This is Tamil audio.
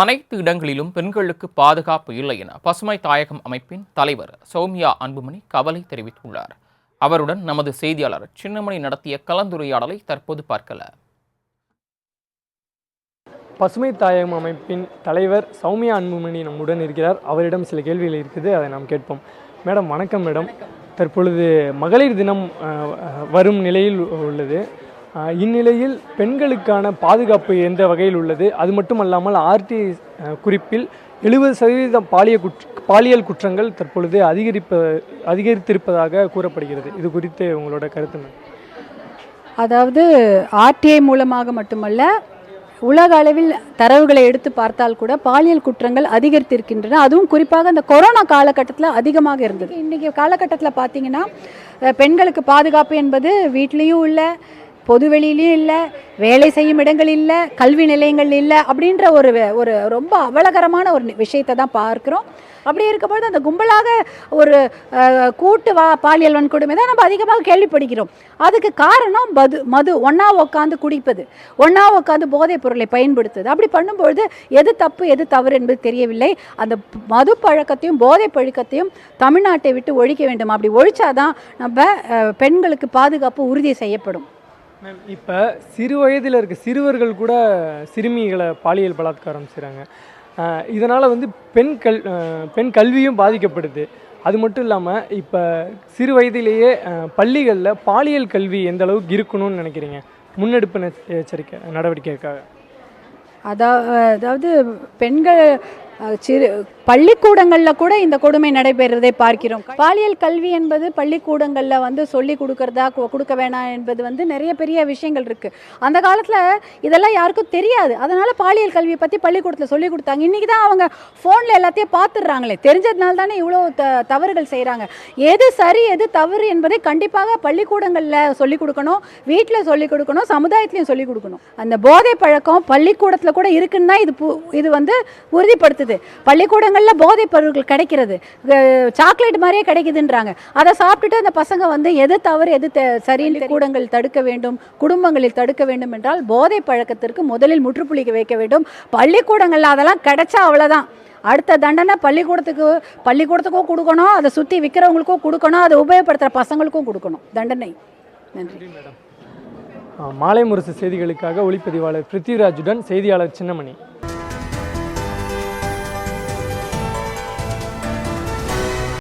அனைத்து இடங்களிலும் பெண்களுக்கு பாதுகாப்பு இல்லை என பசுமை தாயகம் அமைப்பின் தலைவர் சௌமியா அன்புமணி கவலை தெரிவித்துள்ளார். அவருடன் நமது செய்தியாளர் சின்னமணி நடத்திய கலந்துரையாடலை தற்போது பார்க்கலாம் பசுமை தாயகம் அமைப்பின் தலைவர் சௌமியா அன்புமணி நம்முடன் இருக்கிறார். அவரிடம் சில கேள்விகள் இருக்குது அதை நாம் கேட்போம். மேடம் வணக்கம் மேடம். தற்பொழுது மகளிர் தினம் வரும் நிலையில் உள்ளது. இந்நிலையில் பெண்களுக்கான பாதுகாப்பு எந்த வகையில் உள்ளது? அது மட்டுமல்லாமல் ஆர்டிஐ குறிப்பில் எழுபது சதவீதம் பாலிய குற்ற பாலியல் குற்றங்கள் தற்பொழுது அதிகரிப்ப அதிகரித்திருப்பதாக கூறப்படுகிறது. இது குறித்து உங்களோட கருத்து அதாவது ஆர்டிஐ மூலமாக மட்டுமல்ல உலக அளவில் தரவுகளை எடுத்து பார்த்தால் கூட பாலியல் குற்றங்கள் அதிகரித்திருக்கின்றன. அதுவும் குறிப்பாக இந்த கொரோனா காலகட்டத்தில் அதிகமாக இருந்தது. இன்றைக்கி காலகட்டத்தில் பார்த்தீங்கன்னா பெண்களுக்கு பாதுகாப்பு என்பது வீட்லேயும் இல்லை பொதுவெளியிலையும் இல்லை வேலை செய்யும் இடங்கள் இல்லை கல்வி நிலையங்கள் இல்லை அப்படின்ற ஒரு ஒரு ரொம்ப அவலகரமான ஒரு விஷயத்தை தான் பார்க்குறோம். அப்படி இருக்கும்போது அந்த கும்பலாக ஒரு கூட்டு வா பாலியல் வன்கொடுமை தான் நம்ம அதிகமாக கேள்விப்படுகிறோம். அதுக்கு காரணம் மது மது ஒன்றா உட்காந்து குடிப்பது. ஒன்றா உட்காந்து போதைப் பொருளை பயன்படுத்துது அப்படி பண்ணும்பொழுது எது தப்பு எது தவறு என்பது தெரியவில்லை. அந்த மது பழக்கத்தையும் போதை பழக்கத்தையும் தமிழ்நாட்டை விட்டு ஒழிக்க வேண்டும். அப்படி ஒழிச்சாதான் நம்ம பெண்களுக்கு பாதுகாப்பு உறுதி செய்யப்படும். மேம் இப்போ சிறு வயதில் இருக்க சிறுவர்கள் கூட சிறுமிகளை பாலியல் பலாத்காரம் செய்கிறாங்க இதனால் வந்து பெண் கல் பெண் கல்வியும் பாதிக்கப்படுது. அது மட்டும் இல்லாமல் இப்போ சிறு வயதிலேயே பள்ளிகளில் பாலியல் கல்வி எந்த அளவுக்கு இருக்கணும்னு நினைக்கிறீங்க? முன்னெடுப்பு நெ- எச்சரிக்கை நடவடிக்கைக்காக. அதாவது அதாவது பெண்கள் சிறு பள்ளிக்கூடங்களில் கூட இந்த கொடுமை நடைபெறுவதை பார்க்கிறோம். பாலியல் கல்வி என்பது பள்ளிக்கூடங்களில் வந்து சொல்லி கொடுக்கறதா கொ- கொடுக்க வேணாம் என்பது வந்து நிறைய பெரிய விஷயங்கள் இருக்குது அந்த காலத்தில் இதெல்லாம் யாருக்கும் தெரியாது. அதனால் பாலியல் கல்வியை பற்றி பள்ளிக்கூடத்தில் சொல்லி கொடுத்தாங்க. இன்றைக்கி தான் அவங்க ஃபோனில் எல்லாத்தையும் பார்த்துடுறாங்களே. தெரிஞ்சதுனால தானே இவ்வளோ த தவறுகள் செய்கிறாங்க எது சரி எது தவறு என்பதை கண்டிப்பாக பள்ளிக்கூடங்களில் சொல்லிக் கொடுக்கணும். வீட்டில் சொல்லிக் கொடுக்கணும். சமுதாயத்துலேயும் சொல்லிக் கொடுக்கணும். அந்த போதை பழக்கம் பள்ளிக்கூடத்தில் கூட இருக்குன்னு தான் இது பு- இது வந்து உறுதிப்படுத்துது பள்ளிக்கூடங்களில் போதைப் பொருட்கள் கிடைக்கிறது. சாக்லேட் மாதிரியே கிடைக்குதுன்றாங்க. அதை சாப்பிட்டுட்டு அந்த பசங்க வந்து எது தவறு எது சரின்னு கூடங்கள் தடுக்க வேண்டும் குடும்பங்களில் தடுக்க வேண்டும் என்றால் போதை பழக்கத்திற்கு முதலில் முற்றுப்புள்ளி வைக்க வேண்டும். பள்ளிக்கூடங்களில் அதெல்லாம் கிடைச்சா அவ்வளோதான் அடுத்த தண்டனை பள்ளிக்கூடத்துக்கு பள்ளிக்கூடத்துக்கும் கொடுக்கணும் அதை சுற்றி விற்கிறவங்களுக்கும் கொடுக்கணும் அதை உபயோகப்படுத்துகிற பசங்களுக்கும் கொடுக்கணும். தண்டனை. நன்றி. அஹ், மாலை முரசு செய்திகளுக்காக ஒளிப்பதிவாளர் பிருத்திவிராஜுடன் செய்தியாளர் சின்னமணி.